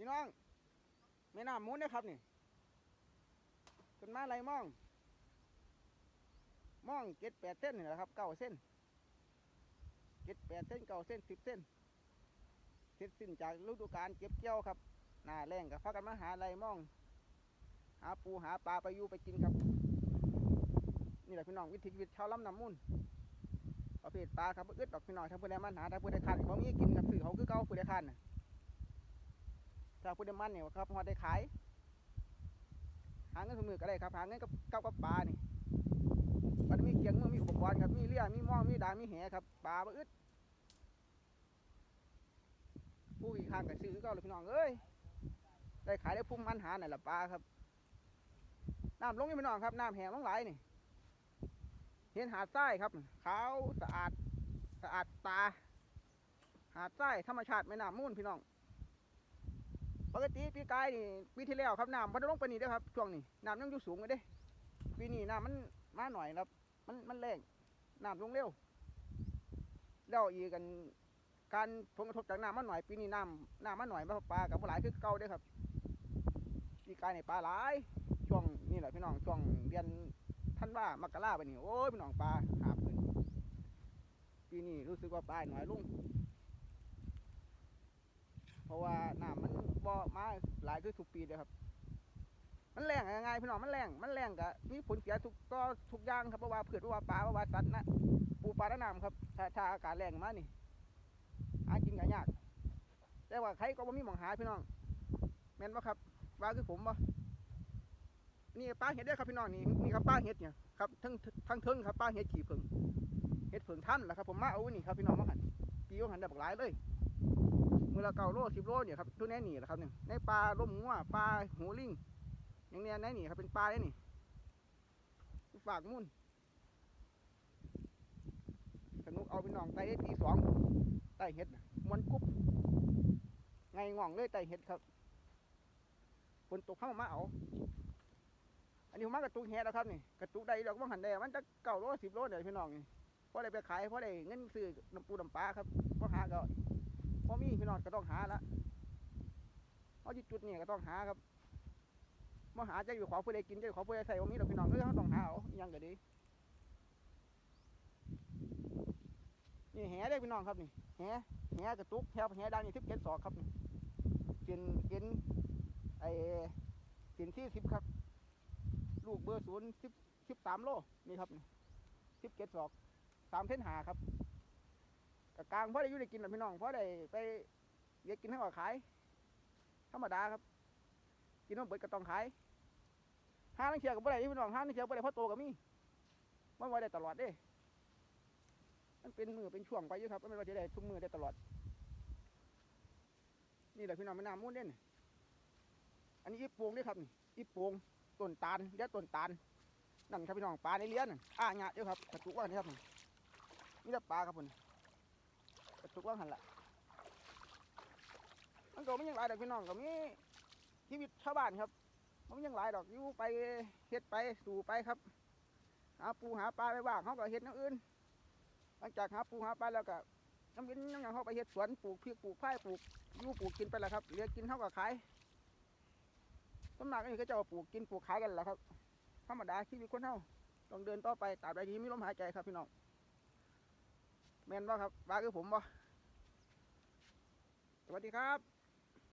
พี่น้องแม่น้ำมูลนะครับนี่ต้นไม้ไรมองมองเจ็ดแปดเส้นนี่แหละครับเก้าเส้นเจ็ดแปดเส้นเก้าเส้นสิบเส้นเสร็จสิ้นจากฤดูกาลเก็บเกี่ยวครับหน้าแรงกับพากันมาหาไรมอง หาปูหาปลาไปยูไปกินครับ นี่แหละพี่น้องวิถีชีวิตชาวลำน้ำมูลประเภทปลาครับบ่อึดดอกพี่น้องถ้าเพื่อนได้มันหาถ้าเพื่อนได้คันบ่มีกินกับสื่อเขาคือเก่าเพื่อนได้คันน่ะ ถ้าเพื่อนได้มันเนี่ยครับพอได้ขาย หาเงินสมือก็ได้ครับ หาเงินกับเก้ากับปลานี่มันมีเขียงมือมีอุปกรณ์ครับ มีเลี่ยมีม้อมีดามีแหครับปลาบ่อึดผู้อีกข้างก็ซื้อก่าเลยพี่น้องเอ้ยได้ขายได้พุ่มมันหานี่นละปลาครับน้ำลงนี่พี่น้องครับน้ำแห้งลงไหลนี่เห็นหาดทรายครับขาวสะอาดสะอาดตา หาดทรายธรรมชาติแม่น้ำมูลพี่น้อง กติปีกายนี่ปีที่แล้วครับน้ำมันลงไปนี่เด้อครับช่วงนี้น้ำยังอยู่สูงเลยเด้ปีนี้น้ำมันมาหน่อยครับ มันมันแรงน้ำลงเร็วแล้วอีกกันการผลกระทบจากน้ำมันหน่อย ปีนี้น้ำน้ำมันหน่อยมาปลากับหลายคือเก่าเด้ครับปีกายนี่ปลาหลายช่วงนี่แหละพี่น้องช่วงเดือนท่านว่ามกราไปนี่โอ้ยพี่น้องปลาหาบขึ้นปีนี้รู้สึกว่าปลาหน่อยลุงเพราะว่าน้ำมัน หลายคือทุกปีเลยครับ มันแรงยังไงพี่น้องมันแรงมันแรงกะมีผลเสียทุกก็ทุกอย่างครับเพราะว่าพืชเพราะว่าปลาเพราะว่าสัตว์นะปูปลาและน้ำครับถ้าถ้าอากาศแรงมานี่หากินกันยาก แต่ว่าใครก็บ่มีหมองหาพี่น้องแม่นบ่ครับว่าคือผมบ่นี่ปลาเห็ดเด้ครับพี่น้องนี่นี่ครับปลาเห็ดเนี่ยครับทั้งทั้งเทิงครับปลาเห็ดขี่เผงเห็ดเผงท่านแหละครับผมมาเอาไว้นี่ครับพี่น้องมาหันปีว่าหันได้บักหลายเลย มือละเก้าโลสิบโลเนี่ยครับทุกแน่หนี่แหละครับเนี่ยในปลาล่มงัวปลาหูลิงอย่างเนี้ยแน่หนีครับเป็นปลาได้นี่ฝากมุ่นสนุกเอาไปน้องไต่ได้ตีสองไต่เห็ดมวนกุ๊บไงง่องเลยไต่เห็ดครับฝนตกเข้ามาเอาอันนี้ผมมากระตุกแหแล้วครับนี่กระตุกใดดอกว่าหันได้มันจะเก้าโลสิบโลเดี๋ยวพี่น้องนี่พอได้ไปขายพอได้เงินซื้อน้ำปูน้ำปลาครับก็หาก็ พอมีพี่น้องก็ต้องหาละเอาจุดจุดนี่ก็ต้องหาครับมาหาจะอยู่ขอเพื่อได้กินจะอยู่ขอเพื่อได้ใส่ว่ามีดอกพี่น้องก็ต้องหาเอาอิหยังก็ดีนี่แหได้พี่น้องครับนี่แหแหกระตุกแถวแหดังนี่ทิพเกตสอกครับนี่เสียนเอ็นไอเสียนที่สิบครับ ลูกเบอร์ศูนย์สิบสิบสามโลนี่ครับนี่สิบเกตสอกสามเส้นหาครับ กกลางเพราะได้อยู่ได้กินนะพี่น้องเพราะได้ไปเรียกกินให้ว่าขาย ธรรมดาครับ กินน้ำเบิดก็ต้องขายห้านังเชียกับบ่ได้พี่น้องห้านังเชียบ่ได้เพราะโตก็มีมันไว่าได้ตลอดเด้ มันเป็นมือเป็นช่วงไปอยู่ครับมันไม่ว่าจะได้ทุกมือได้ตลอด นี่แหละพี่น้องแม่น้ำมูลเด่นอันนี้อีปวงเด้ครับนี่อีปวงต้นตาลเลี้ยต้นตาลนั่นครับพี่น้องปลาในเลี้ยนอ่าหยาเด้อครับกระตุกว่านี่ครับนี่นี่แต่ปลาครับผม กระตุกว่างหันละมันก็ไม่ยังหลายดอกพี่น้องก็มีชีวิตชาวบ้านครับ มันไม่ยังหลายดอกอยู่ไปเฮ็ดไปสู่ไปครับหาปูหาปลาไปว่างเขาก็เฮ็ดน้ำอื่น หลังจากหาปูหาปลาแล้วก็น้ำเย็นน้ำหยังเขาไปเฮ็ดสวนปลูกพริกปลูกไผ่ปลูกยูปลูกกินไปแล้วครับเหลือกินเขาก็ขายต้นมากนี่ก็จะเอาปลูกกินปลูกขายกันแหละครับธรรมดาชีวิตคนเฮาต้องเดินต่อไปตราบใดที่มีลมหายใจครับพี่น้อง แมนบ่ครับว่าคือผมบ่สวัสดีครับ